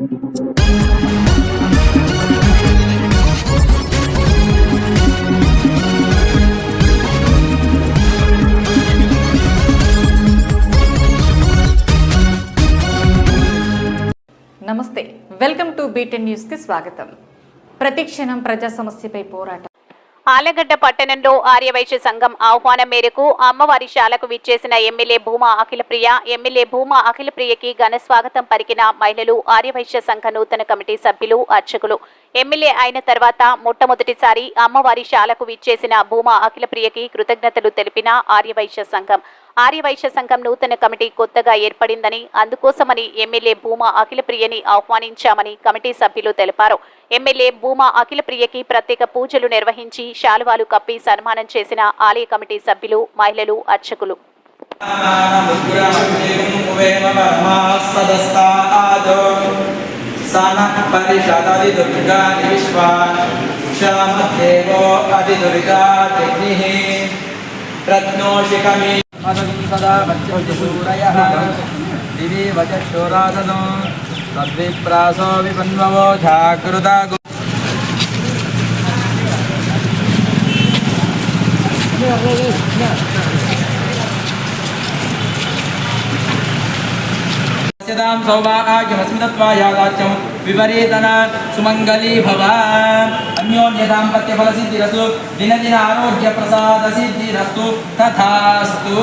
నమస్తే. Welcome to beaten న్యూస్కి స్వాగతం. ప్రతిక్షణం ప్రజా సమస్యపై పోరాటం. ఆలగడ్డ పట్టణంలో ఆర్యవైశ్య సంఘం ఆహ్వానం మేరకు అమ్మవారి శాలకు విచ్చేసిన ఎమ్మెల్యే భూమా అఖిలప్రియ ఎమ్మెల్యే భూమా అఖిలప్రియకి ఘన స్వాగతం పలికిన మహిళలు ఆర్యవైశ్య సంఘ నూతన కమిటీ సభ్యులు అర్చకులు. ఎమ్మెల్యే అయిన తర్వాత మొట్టమొదటిసారి అమ్మవారి శాలకు విచ్చేసిన భూమా అఖిలప్రియకి కృతజ్ఞతలు తెలిపిన ఆర్యవైశ్య సంఘం. ఆర్యవైశ్య సంఘం నూతన కమిటీ కొత్తగా ఏర్పడిందని అందుకోసమని ఎమ్మెల్యే భూమా అఖిలప్రియని ఆహ్వానించామని కమిటీ సభ్యులు తెలిపారు. ఎమ్మెల్యే భూమా అఖిలప్రియకి ప్రత్యేక పూజలు నిర్వహించి శాలువాలు కప్పి సన్మానం చేసిన ఆలయ కమిటీ సభ్యులు మహిళలు అర్చకులు. ప్రజ్ఞోషికమీ అదం సదా వత్సూడయ దివి వచక్షోరాదనం తద్విప్రాసో విపన్వో జాగృత विपरीतना सौभाग्यमस्मितत्वायादाच्यं विपरीतन सुमङ्गली भव अन्योन्यदाम्पत्यफलसिद्धिरस्तु दिनदिन आरोग्यप्रसादसिद्धिरस्तु तथास्तु।